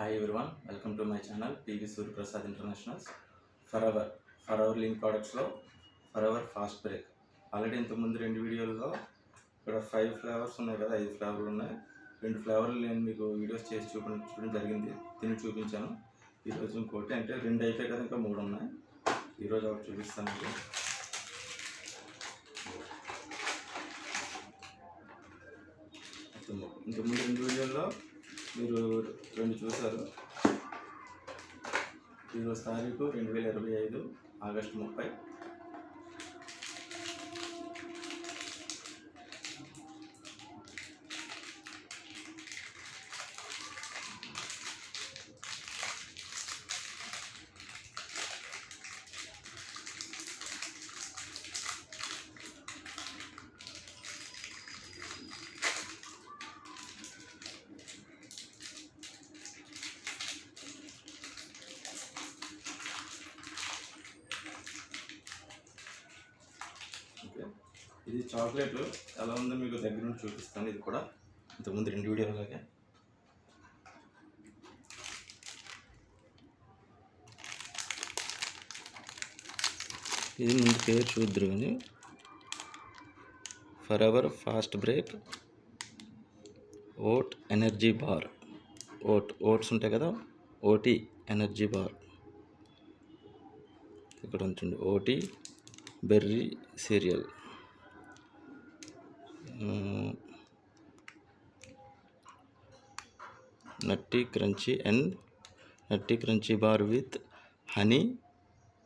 Hi everyone welcome to my channel PV Suryaprasad internationals Forever Forever Living ప్రోడక్ట్స్లో for hour fast break already ఇంతకుముందు రెండు వీడియోల్లో ఇక్కడ five flavours ఉన్నాయి కదా ఐదు ఫ్లేవర్లు ఉన్నాయి. రెండు ఫ్లేవర్లు నేను మీకు వీడియోస్ చేసి చూపించడం జరిగింది. తిని చూపించాను. ఈరోజు ఇంకోటి అంటే రెండు అయితే కదా ఇంకా మూడు ఉన్నాయి. ఈరోజు ఒకటి చూపిస్తాను మీకు. ఇంతకుముందు రెండు వీడియోల్లో మీరు రెండు చూశారు ఈరోజు తారీఖు రెండు వేల ఇరవై ఐదు ఆగస్టు ముప్పై ఓకే ఇది చాక్లెట్. ఎలా ఉందో మీకు దగ్గర నుండి చూపిస్తాను. ఇది కూడా ఇంతకుముందు రెండు వీడియోలాగే ఇది ముందు పేరు చూద్దరు కానీ Forever fast break oat energy bar oat oats ఉంటాయి కదా? ఓటీ ఎనర్జీ బార్ ఇక్కడ ఉంచండి. Oaty berry cereal nutty crunchy and nutty crunchy bar with honey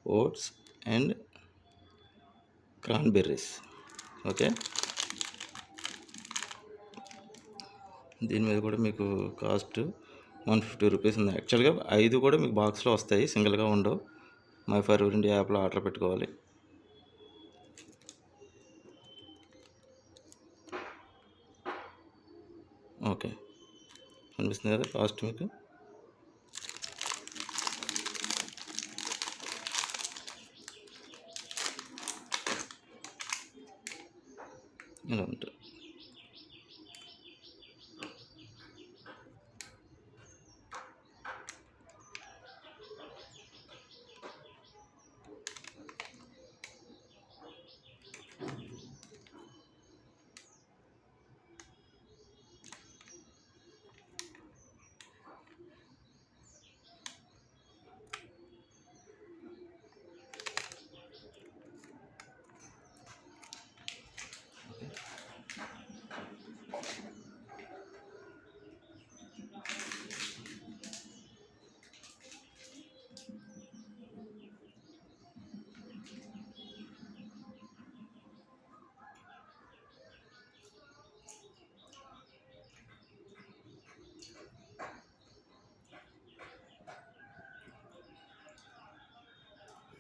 oats and cranberries. Okay? దీని మీద కూడా మీకు కాస్ట్ వన్ ఫిఫ్టీ రూపీస్ ఉంది. యాక్చువల్గా ఐదు కూడా మీకు బాక్స్లో వస్తాయి. సింగిల్గా ఉండవు. మై ఫర్ ఇండియా యాప్లో ఆర్డర్ పెట్టుకోవాలి. ఓకే. అనిపిస్తుంది కదా కాస్ట్ మీకు? ఇలా ఉంటుంది.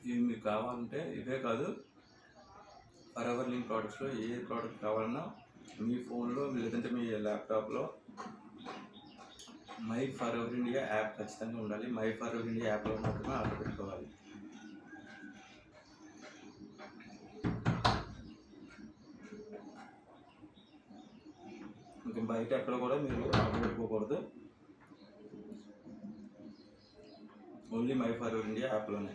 ఇవి మీకు కావాలంటే ఇవే కాదు. ఫర్ ఎవర్ లింక్ ప్రోడక్ట్స్లో ఏ ప్రోడక్ట్ కావాలన్నా మీ ఫోన్లో లేదంటే మీ ల్యాప్టాప్లో my for ever India app ఖచ్చితంగా ఉండాలి. మై ఫర్ ఎవర్ ఇండియా యాప్లో మాత్రమే ఆర్డర్ పెట్టుకోవాలి. ఇంకా బయట ఎక్కడ కూడా మీరు ఆర్డర్ పెట్టుకోకూడదు. Only my for ever India యాప్లోనే